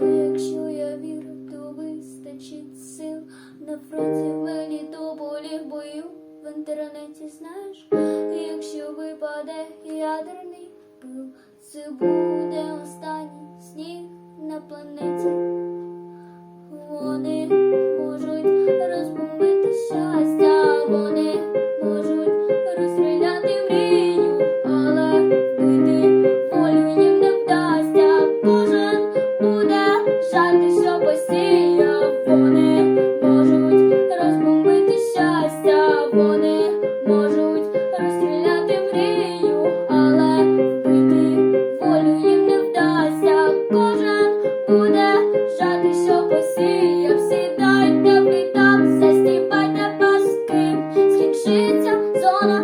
якщо я вірю, то вистачить сил. На фронті в мені до бою. В інтернеті знаєш, якщо випаде ядерний пил, це буде останній сніг на планеті. Вони можуть розбомбити щастя, вони можуть розстріляти мрію, але вбити волю їм не вдасться. Кожен буде жати, що посіяв. Вони можуть розбомбити щастя, вони можуть розстріляти мрію, on